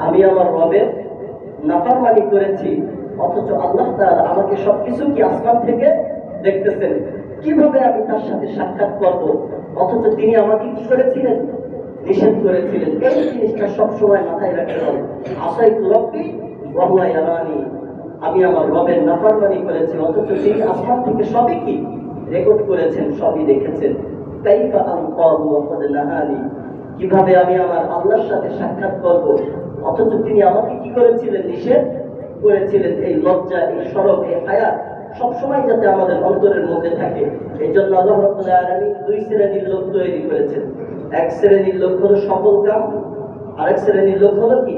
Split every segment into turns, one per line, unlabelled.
আমি আমার রবের নাফরমানি করেছি, অথচ আল্লাহ তাআলা আমাকে সবকিছু কি আসমান থেকে দেখতেছেন? কীভাবে আমি তার সাথে সাক্ষাৎ করব? অথচ তিনি আমাকে কি করেছিলেন? নিষেধ করেছিলেন। এই জিনিসটা সবসময় মাথায় রাখতে হবে। আশাই রব্বি, ওয়াহুয়া ইয়ারানি। আমি আমার রবের নাফরমানি করেছি, অথচ তিনি আসমান থেকে সবই কি? রেকর্ড করেছেন, সবই দেখেছেন। কাইফা আনকাহু ওয়া ক্বাদ নাহানি। কীভাবে আমি আমার আল্লাহর সাথে সাক্ষাৎ করব? অথচ তিনি আমাকে কি করেছিলেন? নিষেধ করেছিলেন এই লজ্জা, এই সরব, এই হায়াত সবসময় যাতে আমাদের অন্তরের মধ্যে থাকে। এই জন্য আল্লাহ দুই শ্রেণির লোক তৈরি করেছেন। এক শ্রেণির লোক হলো সফল কাম, আরেক শ্রেণির লোক হলো কি?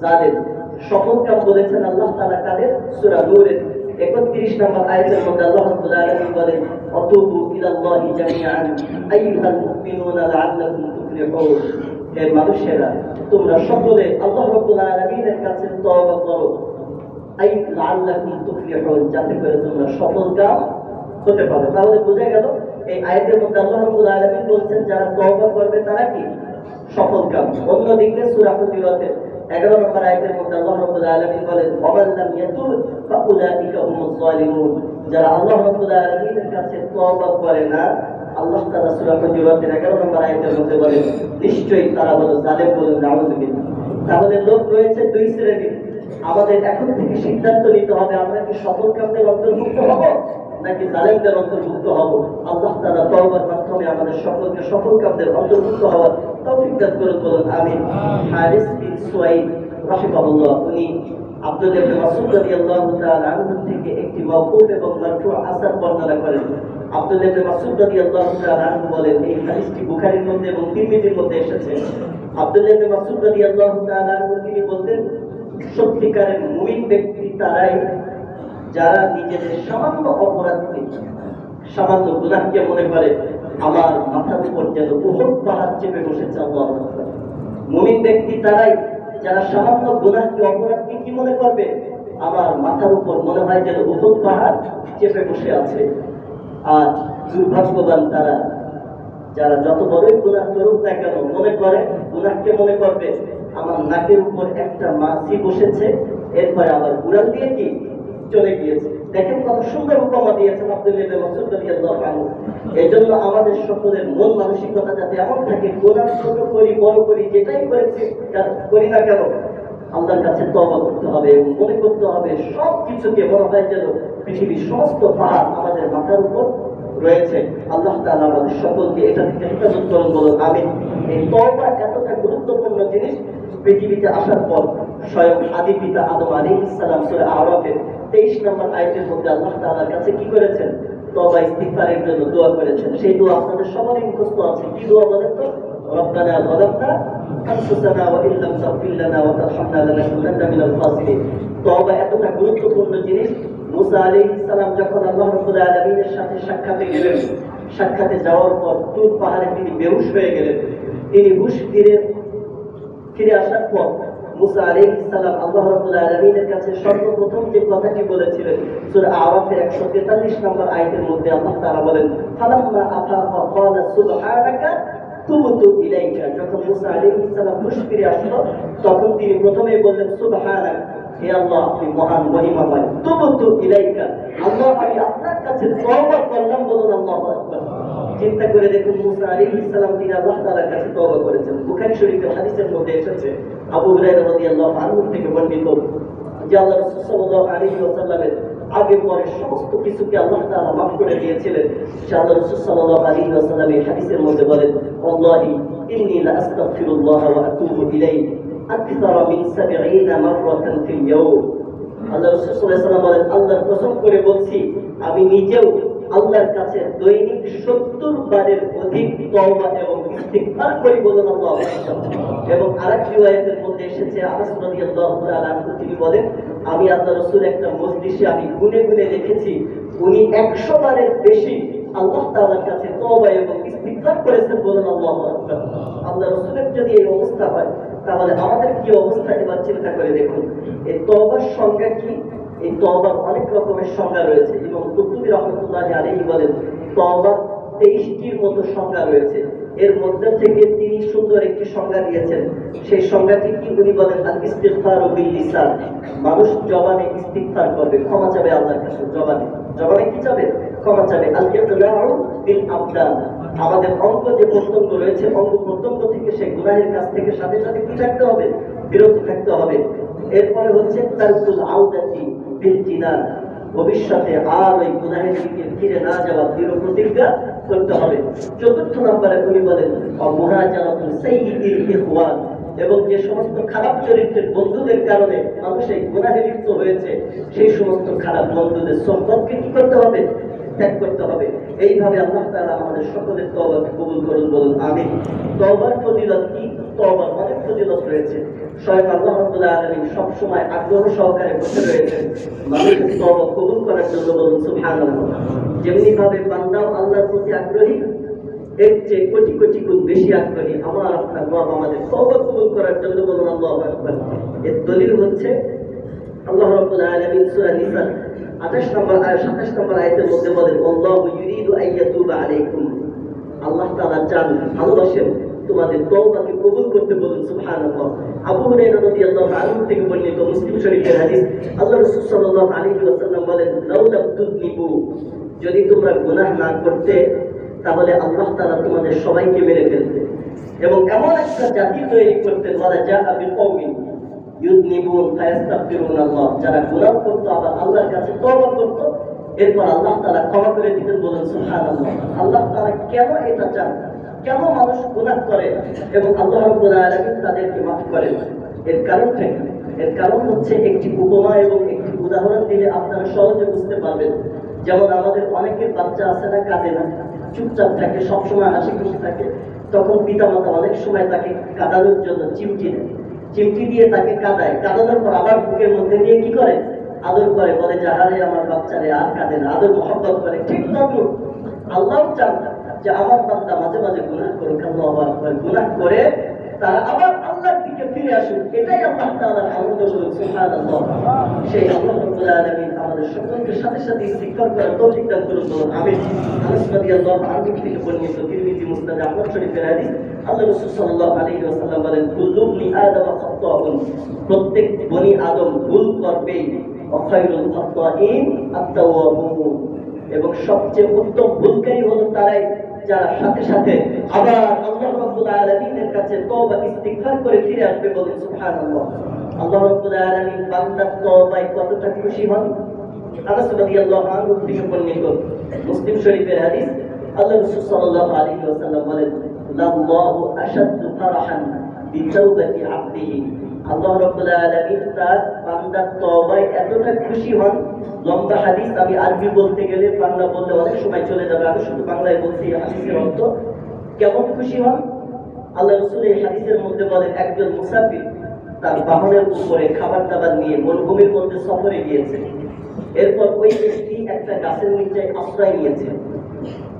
জালেম। সফল কাম বলেছেন আল্লাহ তাআলা কাদের? সূরা নূরের। 31 নম্বর আয়াতের মধ্যে আল্লাহ রাব্বুল আলামিন বলেন, অতুবু ইলাল্লাহি জামিআন, আইয়ুহাল মুমিনুনা লাআল্লাকুম তুফলিহুন। হে মানুষেরা, তোমরা সকলে আল্লাহ রাব্বুল আলামিনের কাছে তওবা করো। আই লাআল্লাকুম তুফলিহুন, যাতে করে তোমরা সফল কাম হতে পারো। তাহলে বোঝা গেল, এই আয়াতের মধ্যে আল্লাহ রাব্বুল আলামিন বলছেন, যারা তওবা করবে তারা কি? সফল কাম। অন্যদিকে সূরা হুজুরাতের 11 নম্বর আয়াতের মধ্যে আল্লাহ রাব্বুল আলামিন বলেন, ওমান লাম ইয়াতুব, ফাউলাইকা হুমুজ জালিমুন যারা আল্লাহ রাব্বুল আলামিনের কাছে তওবা করে না, আল্লাহ তাআলা সূরা হুজুরাতের 11 নম্বর আয়াতের মধ্যে বলেন, নিশ্চয়ই তারা হলো জালেম বলে নাউযুবিল্লাহ তাহলে লোক রয়েছে দুই শ্রেণির। আমাদের এখন থেকে সিদ্ধান্ত নিতে হবে, আমরা কি সফল কামদের অন্তর্ভুক্ত হব? নাকি জালেমদের অন্তর্ভুক্ত হব? আল্লাহ তাআলা তওবার মাধ্যমে আমাদের সকলকে সফল কামদের অন্তর্ভুক্ত হওয়ার তৌফিক দান করুন বলুন আমিন। হারিস বিন রাহিমাহুল্লাহ উনি আব্দুল ইবনে মাসউদ রাদিয়াল্লাহু তাআলা আনহু থেকে একটি মাওকুফ এবং মারফু আসার বর্ণনা করেন। আব্দুল ইবনে মাসউদ রাদিয়াল্লাহু তাআলা আনহু বলেন এই হাদিসটি বুখারীর মধ্যে এবং তিরমিজির মধ্যে এসেছে। আব্দুল ইবনে মাসউদ রাদিয়াল্লাহু তাআলা আনহু তিনি বলতেন সত্যিকারের মুমিন ব্যক্তি তারাই যারা নিজেদের সামান্য অপরাধকে সামান্য গুনাহকে মনে করে, আমার মাথার উপর যেন উহদ পাহাড় চেপে বসেছে আল্লাহ। মুমিন ব্যক্তি তারাই যারা সামান্য গুনাহকে অপরাধকে কি মনে করবে আমার মাথার উপর মনে হয় যেন উহদ পাহাড় চেপে বসে আছে আর দুর্ভাগ্যবান তারা যারা যত বড়ই গুনাহ করুক না কেন মনে করে, গুনাহকে মনে করবে, আমার নাকের উপর একটা মাছি বসেছে, এরপরে আবার উড়াল দিয়ে কি চলে গিয়েছে। দেখেন কত সুন্দর উপমা দিয়েছেন আব্দুল্লাহ আনহু। এজন্য আমাদের সকলের মন মানসিকতা যাতে এমন থাকে গুনাহ ছোট করি, বড় করি, যেটাই করেছি করি না কেন, আল্লাহর কাছে তওবা করতে হবে মনে করতে হবে সব কিছুকে মনে হয় যেন পৃথিবীর সমস্ত পাহাড় আমাদের মাথার উপর রয়েছে। আল্লাহ তাআলা আমাদের সকলকে এটা থেকে হেফাজত করুন, বলুন, আমিন। এই তওবা এতটা গুরুত্বপূর্ণ জিনিস পৃথিবীতে আসার পর স্বয়ং আদি পিতা আদম আলাইহিস সালাম সূরা আরাফের 23 নম্বর আয়াতের মধ্যে আল্লাহ তাআলার কাছে কি করেছেন তওবা ইস্তিগফারের জন্য দোয়া করেছেন সেই দোয়া আপনাদের সবারই মুখস্থ আছে কি দোয়া বলেন তো ربنا ظلمنا أنفسنا وإن لم تغفر لنا وترحمنا لنكونن من الخاسرين তওবা এতটা গুরুত্বপূর্ণ জিনিস মুসা আলাইহিস সালাম যখন আল্লাহ রাব্বুল আলামিনের সাথে সাক্ষাতে গেলেন সাক্ষাতে যাওয়ার পর তুর পাহাড়ে তিনি বেহুশ হয়ে গেলেন তিনি হুশ ফিরে ফিরে আসার পর মুসা আলাইহিস সালাম আল্লাহ রাব্বুল আলামিনের কাছে সর্বপ্রথম যে কথাটি বলেছিলেন, সূরা আরাফের 143 নম্বর আয়াতের মধ্যে আল্লাহ তাআলা বলেন, ফালাম্মা আফাফা ক্বালা সুবহানাকা তুবতু ইলাইকা। যখন মুসা আলাইহিস সালাম ফিরে আসলো, তখন তিনি প্রথমেই বললেন, সুবহানাক, হে আল্লাহ, আপনি মহান, মহিমাময়, তুবতু ইলাইকা। আল্লাহ, আমি আপনার কাছে তওবা করলাম বলুন, আল্লাহু আকবার। চিন্তা করে দেখুন মুসা আলাইহিস সালাম তিনি আল্লাহ তাআলার কাছে তওবা করেছেন। বুখারী শরীফের হাদিসের মধ্যে এসেছে, আবু হুরায়রা রাদিয়াল্লাহু আনহু থেকে বর্ণিত যে আল্লাহ রাসূল সাল্লাল্লাহু আলাইহি আগে পরে সমস্ত কিছুকে আল্লাহ তাআলা মাফ করে দিয়েছিলেন। আল্লাহ রাসূল সাল্লাল্লাহু আলাইহি এই হাদিসের মধ্যে বলেন, আল্লাহি ইন্নী লা আস্তাগফিরুল্লাহ ওয়া আতুবু ইলাইহি। আকসার মিন 70 মাররাতান ফিল ইয়াওম আল্লাহ রাসূল সাল্লাল্লাহু আলাইহি ওয়াসাল্লাম বলেন, আল্লাহর কসম করে বলছি, আমি নিজেও আল্লাহর কাছে দৈনিক সত্তর বারের অধিক তওবা এবং ইস্তিগফার করি বলুন আল্লাহ এবং আরেক রিওয়ায়াতের মধ্যে এসেছে আনাস রাদিয়াল্লাহু তাআলা আনহু। তিনি বলেন, আমি আল্লাহ রাসূল একটা মজলিসে আমি গুনে গুনে দেখেছি, উনি 100 বারের বেশি আল্লাহ তাআলার কাছে তওবা এবং ইস্তিগফার করেছেন বলুন আল্লাহু আল্লাহ রাসূলের যদি এই অবস্থা হয়, তাহলে আমাদের কি অবস্থা? এবার চিন্তা করে দেখুন। এই তওবার সংজ্ঞা কি? এই তওবার অনেক রকমের সংজ্ঞা রয়েছে। এবং কুতুবী রহমতুল্লাহ আলাইহি বলেন তওবার তেইশটির মতো সংজ্ঞা রয়েছে। এর মধ্যে থেকে তিনি সুন্দর একটি সংজ্ঞা দিয়েছেন। সেই সংজ্ঞাটি কি উনি বলেন? আল ইস্তিগফার বিল লিসান মানুষ জবানে ইস্তিগফার করবে, ক্ষমা চাবে আল্লাহর কাছে, জবানে। জবানে কি চাবে? ক্ষমা চাবে। আল ইকরাউ বিল আবদান আমাদের অঙ্গ যে প্রত্যঙ্গ রয়েছে, অঙ্গ প্রত্যঙ্গ থেকে সেই গুনাহের কাছ থেকে সাথে সাথে কি থাকতে হবে? বিরত থাকতে হবে। এরপরে হচ্ছে তারকুল আউদাতি বিল ভবিষ্যতে আর ওই গুনাহের দিকে ফিরে না যাওয়া দৃঢ় প্রতিজ্ঞা করতে হবে। চতুর্থ নম্বরে উনি বলেন অমহাজানাতুল সাইয়্যিদিল ইখওয়ান। এবং যে সমস্ত খারাপ চরিত্রের বন্ধুদের কারণে মানুষ এই গুনাহে লিপ্ত হয়েছে, সেই সমস্ত খারাপ বন্ধুদের সম্পদকে কি করতে হবে? ত্যাগ করতে হবে। এইভাবে আল্লাহ তাআলা আমাদের সকলের তওবাকে কবুল করুন বলুন, আমিন। তওবার ফজিলত কি? তওবার অনেক ফজিলত রয়েছে। স্বয়ং আল্লাহ রাব্বুল আলামিন সব সময় আগ্রহ সহকারে বসে রয়েছেন। মানুষের তওবা কবুল করার জন্য বলুন, সুবহানাল্লাহ। যেমনি বান্দাও আল্লাহর প্রতি আগ্রহী, এর চেয়ে কোটি কোটি গুণ বেশি আগ্রহী আমার আপনার রব আমাদের তওবা কবুল করার জন্য বলুন, আল্লাহু আকবার। এর দলিল হচ্ছে, আল্লাহ রাব্বুল আলামিন সূরা নিসা 28 নম্বর 27 নম্বর আয়াতের মধ্যে বলেন, আল্লাহু ইউরিদু আইয়াতুবা আলাইকুম। আল্লাহ তাআলা চান, ভালোবাসেন তোমাদের তওবাকে কবুল করতে বলুন, সুবহানাল্লাহ। থেকে বর্ণিত মুসলিম শরীফের হাদিস, আল্লাহ বলেন যদি তোমরা গুনাহ না করতে, তাহলে আল্লাহ তাআলা তোমাদের সবাইকে মেরে ফেলতেন এবং এমন একটা জাতি তৈরি ওয়ালা জাআ বিকওমিন ইউদনিবুন ফায়াস্তাগফিরুন আল্লাহ যারা গুনাহ করতো, আবার আল্লাহর কাছে করতো, এরপর আল্লাহ করে কেন এটা চান কেন মানুষ গুনাহ করে এবং আল্লাহ রাব্বুল আলামিন তাদেরকে মাফ করেন? এর কারণটা কি? এর কারণ হচ্ছে একটি উপমা এবং একটি উদাহরণ দিলে আপনারা সহজে বুঝতে পারবেন। যেমন আমাদের অনেকের বাচ্চা আছে না, কাঁদে না, চুপচাপ থাকে, সবসময় হাসি খুশি থাকে। তখন পিতামাতা অনেক সময় তাকে কাঁদানোর জন্য চিমটি দেয়। চিমটি দিয়ে তাকে কাঁদায়। কাঁদানোর পর আবার বুকের মধ্যে দিয়ে কি করে? আদর করে। বলে যাহারে আমার বাচ্চারে আর কাঁদে না। আদর মহব্বত করে। ঠিক তদ্রুপ আল্লাহ চান যে আমার বান্দা মাঝে মাঝে গুনাহ করুক আল্লাহ গুনাহ করে, তারা আবার আল্লাহর দিকে ফিরে আসুক। এটাই আল্লাহ তাআলার আনন্দ বলুন সুবহানাল্লাহ। সেই আল্লাহ রাব্বুল আলামিন আমাদের সকলকে সাথে সাথে ইস্তিগফার করার তৌফিক দান করুন আমিন। রাদিয়াল্লাহু আনহু থেকে বর্ণিত তিরমিজি আহমদ শরীফের হাদিস। আল্লাহ রাসূল সাল্লাল্লাহু আলাইহি ওয়াসাল্লাম বলেন, কুল্লু ইবনি আদম খাত্তাউন। প্রত্যেক বনি আদম ভুল করবেই অখায়রুল খাত্তাইন আত-তাওয়াবুন। এবং সবচেয়ে উত্তম ভুলকারী হলো তারাই যারা সাথে সাথে আবার আল্লাহ রাব্বুল আলামিনের কাছে তওবা ইস্তিগফার করে ফিরে আসবে বলেন সুবহানাল্লাহ। আল্লাহ রাব্বুল আলামিন বান্দার তওবায় কতটা খুশি হন? আনাস রাদিয়াল্লাহু আনহু থেকে বর্ণিত মুসলিম শরীফের হাদিস আল্লাহ রাসূল সাল্লাল্লাহু আলাইহি ওয়াসাল্লাম বলেন, লাল্লাহু আশাদ্দু ফারাহান বিতাওবাতি আবদিহি। আল্লাহ তার এতটা খুশি হন, লম্বা হাদিস আমি আরবি বলতে গেলে বাংলা বললে অনেক সময় চলে যাবে। আমি শুধু বাংলায় বলছি হাদিসের অর্থ কেমন খুশি হন? আল্লাহ রসুল এই হাদিসের মধ্যে বলেন, একজন মুসাফির তার বাহনের উপরে খাবার দাবার নিয়ে মরুভূমির মধ্যে সফরে গিয়েছে। এরপর ওই ব্যক্তি একটা গাছের নিচে আশ্রয় নিয়েছে।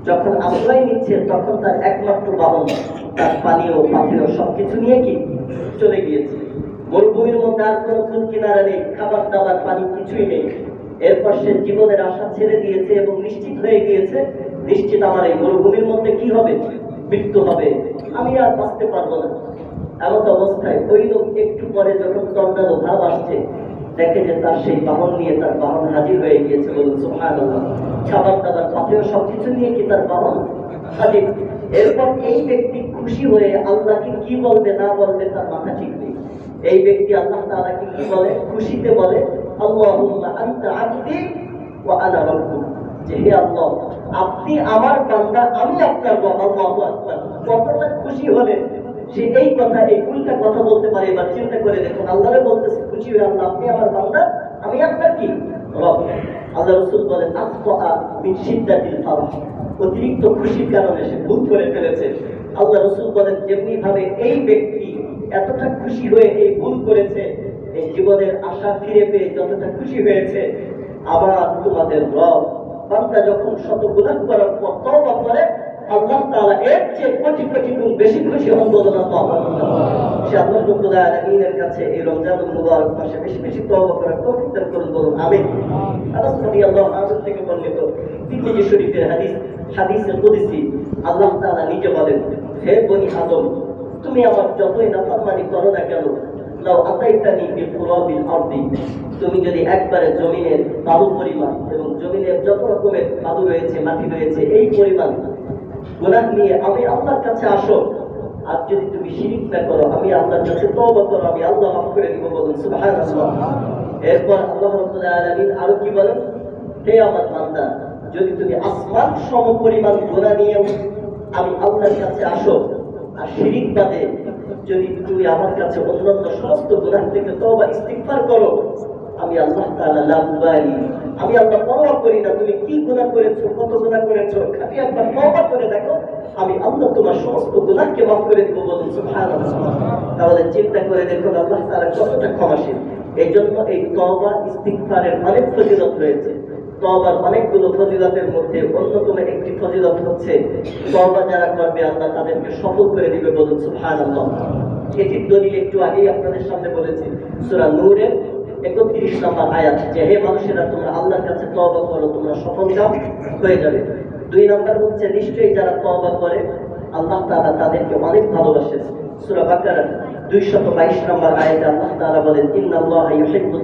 যখন আশ্রয় নিচ্ছে, তখন তার একমাত্র বাহন, তার পানীয়, পাথেয় সবকিছু নিয়ে কি? চলে গিয়েছে। মরুভূমির মধ্যে আর কোনো ফুল কিনারা নেই, খাবার দাবার, পানি কিছুই নেই। এরপর সে জীবনের আশা ছেড়ে দিয়েছে এবং নিশ্চিত হয়ে গিয়েছে, নিশ্চিত আমার এই মরুভূমির মধ্যে কি হবে, মৃত্যু হবে, আমি আর বাঁচতে পারব না। এমন অবস্থায় ওই লোক একটু পরে যখন তন্ডালো ভাব আসছে, দেখে যে তার সেই বাহন নিয়ে তার বাহন হাজির হয়ে গিয়েছে বলুন, সুবহানাল্লাহ, খাবার দাবার পাথেয় সবকিছু নিয়ে কি তার বাহন হাজির? এরপর এই ব্যক্তি খুশি হয়ে আল্লাহকে কি বলবে, না বলবে, তার মাথা ঠিক নেই। এই ব্যক্তি আল্লাহ তাআলাকে কি বলে? খুশিতে বলে, আল্লাহুম্মা আনতা আবদি ওয়া আনা রাব্বুক যে হে আল্লাহ, আপনি আমার বান্দা, আমি আপনার রব, আল্লাহু আকবার। কতটা খুশি হলে সে এই কথা, এই উল্টা কথা বলতে পারে এবার চিন্তা করে দেখুন, আল্লাহরে বলতেছে, খুশি হয়ে আল্লাহ, আপনি আমার বান্দা, আমি আপনার কি? রব। আল্লাহ রসুল বলেন আফা মিন শিদ্দাতিল ফারাহ অতিরিক্ত খুশির কারণে সে ভুল করে ফেলেছে। আল্লাহ রসুল বলেন যেমনি ভাবে এই ব্যক্তি এতটা খুশি হয়ে এই ভুল করেছে, এই জীবনের আশা ফিরে পেয়ে যতটা খুশি হয়েছে, আবার তোমাদের রব বান্দা যখন শত গুনাহ করার পর তওবা করে, আল্লাহ তাআলা এর চেয়ে কোটি কোটি গুণ বেশি খুশি হন বলুন আল্লাহ সে আল্লাহ রাব্বুল আলামিনের কাছে এই রমজানুল মুবারক মাসে বেশি বেশি তওবা করার তৌফিক দান করুন বলুন, আমিন। আনাস রাদিয়াল্লাহু আনহু থেকে বর্ণিত তিরমিজি শরীফের হাদিস, হাদিসে কুদসি, আল্লাহ তাআলা নিজে বলেন হে বনি আদম, তুমি আমার যতই নাফরমানি করো না কেন, লাউ আতাইতানি বিল কুরাবিল আরদি, তুমি যদি একবারে জমিনের বালু পরিমাণ এবং জমিনের যত রকমের বালু রয়েছে, মাটি রয়েছে, এই পরিমাণ গুনাহ নিয়ে আমি আল্লাহর কাছে আসো। আর যদি তুমি শিরিক না করো, আমি আল্লাহর কাছে তওবা করো, আমি আল্লাহ মাফ করে দিব বলুন, সুবহানাল্লাহ। এরপর আল্লাহ রাব্বুল আলামিন আরও কি বলেন? হে আমার বান্দা, যদি তুমি আসমান সম পরিমাণ গুনাহ নিয়ে আমি আল্লাহর কাছে আসো, আর শিরিক বাদে যদি তুমি আমার কাছে অন্যান্য সমস্ত গুনাহ থেকে তওবা, ইস্তিগফার করো, আমি আল্লাহ তাআলা আমি আল্লাহ পরোয়া করি না, তুমি কি গুনাহ করেছ, কত গুনাহ করেছ খালি একবার তওবা করে দেখো, আমি আল্লাহ তোমার সমস্ত গুনাহকে মাফ করে দিব বলুন তাহলে চিন্তা করে দেখুন, আল্লাহ তাআলা কতটা ক্ষমাশীল। এই জন্য এই তওবা, ইস্তিগফারের অনেক ফজিলত রয়েছে। তওবার অনেকগুলো ফজিলতের মধ্যে অন্যতম একটি ফজিলত হচ্ছে, তওবা যারা করবে, আল্লাহ তাদেরকে সফল করে দিবে বলুন, সুবহানাল্লাহ। এটির দলিল একটু আগেই আপনাদের সামনে বলেছি, সূরা নূরের 31 নম্বর আয়াত, যে হে মানুষেরা, তোমরা আল্লাহর কাছে তওবা করো, তোমরা সফল কাম হয়ে যাবে। দুই নম্বর হচ্ছে, নিশ্চয়ই যারা তওবা করে, আল্লাহ তাআলা তাদেরকে অনেক ভালোবাসেন। সূরা বাকারা 222 নম্বর আয়াতে আল্লাহ তাআলা বলেন, ইন্নাল্লাহা ইউহিব্বুত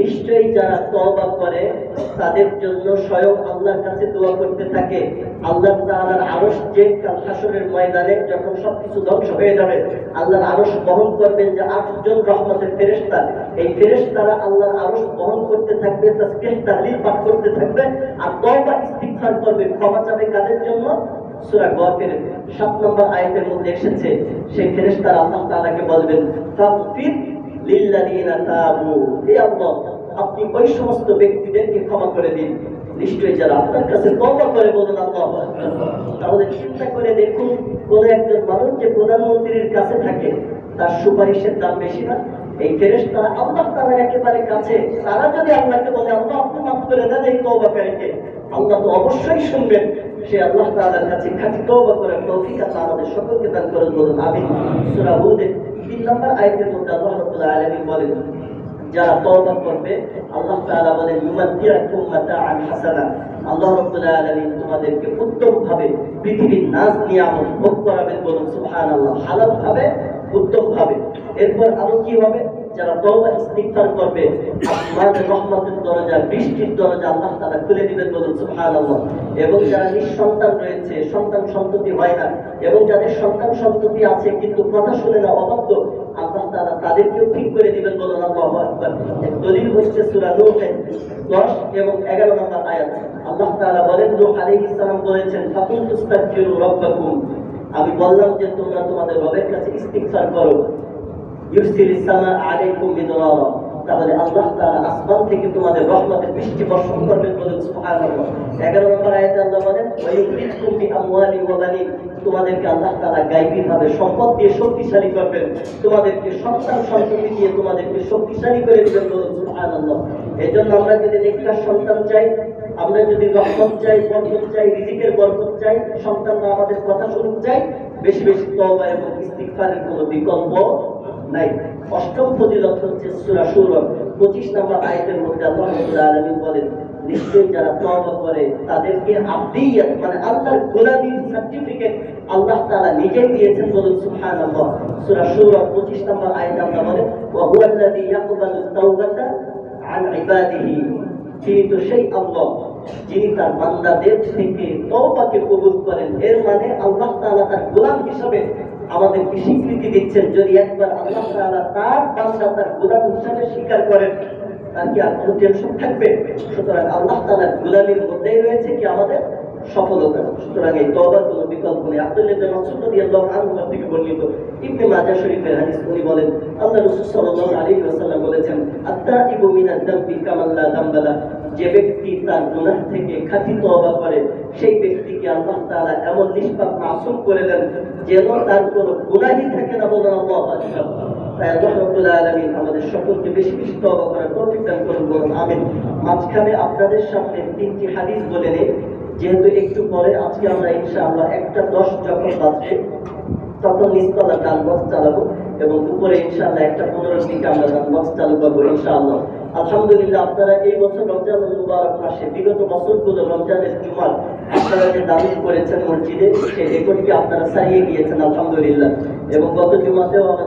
নিশ্চয়ই যারা তওবা করে, তাদের জন্য স্বয়ং আল্লাহর কাছে দোয়া করতে থাকে। আল্লাহ তাআলার আরশ যে কাল হাসরের ময়দানে যখন সবকিছু ধ্বংস হয়ে যাবে, আল্লাহর আরশ বহন করবেন যে আটজন রহমতের ফেরেশতা। এই ফেরেশতারা আল্লাহর আরশ বহন করতে থাকবে তাসবিহ তাহলিল পাঠ করতে থাকবে আর তওবা ইস্তিগফার করবে। ক্ষমা চাবে কাদের জন্য? সূরা গফির 7 নম্বর আয়াতের মধ্যে এসেছে, সেই ফেরেশতারা আল্লাহ তাআলাকে বলবেন, ফাগফির আপনি ওই সমস্ত ব্যক্তিদেরকে ক্ষমা করে দিন। নিশ্চয়ই যারা আপনার কাছে তওবা করে বলুন তাহলে চিন্তা করে দেখুন, কোন একজন মানুষ যে প্রধানমন্ত্রীর কাছে থাকে, তার সুপারিশের দাম বেশি না। এই ফেরেশতারা আল্লাহ তাদের একেবারে কাছে। তারা যদি আল্লাহকে বলে, আল্লাহ, আপনি মাফ করে দেন এই তওবাকারীকে। আল্লাহ তো অবশ্যই শুনবেন। সে আল্লাহ তাআলার কাছে খাঁটি তওবা করার তৌফিক আল্লাহ আমাদের সকলকে দান করেন বলুন আমিন। সূরা হুদের তিন নম্বর আয়াতের মধ্যে আল্লাহ রাব্বুল আলামিন বলেন, যারা তওবা করবে, আল্লাহ তাআলা বলেন ইউমাত্তিরাকুম মাতাআন হাসানা আল্লাহ রাব্বুল আলামিন তোমাদেরকে উত্তম ভাবে পৃথিবীর নাজ নিয়ামত ভোগ করাবেন বলুন, সুবহানাল্লাহ। হালাল ভাবে উত্তম ভাবে এরপর আরও কি হবে? যারা তওবা ইস্তিগফার করবে আসমানের রহমতের দরজা, বৃষ্টির দরজা আল্লাহ তাআলা খুলে দিবেন বলুন, সুবহানাল্লাহ। এবং যারা নিঃসন্তান রয়েছে, সন্তান সন্ততি হয় না, এবং যাদের সন্তান সন্ততি আছে কিন্তু কথা শুনে না, অবাধ্য, আল্লাহ তাআলা তাদেরকেও ঠিক করে দিবেন বলুন, আল্লাহু আকবার। দলিল হচ্ছে সূরা নূহের 10 এবং 11 নম্বর আয়াত। আল্লাহ তাআলা বলেন, নূহ আলাইহিস সালাম বলেছেন ফাকুল তুস্তাগফিরু রাব্বাকুম। আমি বললাম যে, তোমরা তোমাদের রবের কাছে ইস্তিগফার করো। তাহলে আল্লাহ তাআলা আসমান থেকে তোমাদের রহমতের বৃষ্টি বর্ষণ করবেন 11 নম্বর আল্লাহ বলেন তোমাদেরকে আল্লাহ সম্পদ দিয়ে শক্তিশালী করবেন। তোমাদেরকে সন্তান সন্ততি দিয়ে তোমাদেরকে শক্তিশালী করে এজন্য আমরা যদি নেককার সন্তান চাই, আমরা যদি রহমত চাই, বরকত চাই, রিজিকের বরকত চাই, সন্তানরা আমাদের কথা শুনুক চাই, বেশি বেশি এবং কোনো বিকল্প নাই। অষ্টম ফজিলত হচ্ছে সূরা 25 নম্বর আয়াতের মধ্যে আল্লাহ বলেন, নিশ্চয়ই যারা তওবা করে, তাদেরকে মানে আল্লাহর সার্টিফিকেট আল্লাহ দিয়েছেন বলুন সুবহানাল্লাহ। সূরা সূরা 25 নম্বর আল্লাহ ইয়াকবালু তাওবাতা ইবাদিহি। তিনি তো সেই আল্লাহ, যিনি তার বান্দাদের থেকে কবুল করেন। এর মানে আল্লাহ তাআলা তার গোলাম হিসাবে আমাদেরকে স্বীকৃতি দিচ্ছেন, যদি একবার আল্লাহ তার বান্দা তার গোলাম হিসাবে স্বীকার করেন, তার কি আর কোনো টেনশন থাকবে? সুতরাং আল্লাহ তাআলার গোলামির মধ্যেই রয়েছে কি আমাদের সফলতা। সুতরাং এই তওবার কোনো বিকল্প নেই। থেকে বর্ণিত ইবনে শরীফের উনি বলেন, আল্লাহ রাসূল সাল্লাল্লাহু আলাইহি ওয়াসাল্লাম বলেছেন, আত্তাইবু যে ব্যক্তি তার গুনাহ থেকে খাঁটি তওবা করে, সেই ব্যক্তিকে আল্লাহ তাআলা এমন নিষ্পাপ মাসুম করে দেন যেন তার কোনো গুনাহই থাকে না আল্লাহু তাই আল্লাহ আমাদের সকলকে বেশি বেশি করার তৌফিক দান করুন বলুন আমিন। মাঝখানে আপনাদের সামনে তিনটি হাদিস বলে নেই, যেহেতু একটু পরে আজকে আমরা ইনশাআল্লাহ একটা দশ যখন বাজবে, তখন নিচতলা ডান বক্স চালাবো এবং দুপুরে ইনশাআল্লাহ একটা পনেরোর দিকে আমরা বক্স চালু করব ইনশাআল্লাহ। আলহামদুলিল্লাহ, আপনারা এই বছর রমজানুল মুবারক মাসে, বিগত বছরগুলো রমজানের জুমার, আপনারা যে দাবি করেছেন মসজিদে, সেই রেকর্ডকে আপনারা সারিয়ে গিয়েছেন আলহামদুলিল্লাহ। এবং গত জুমাতেও আমাদের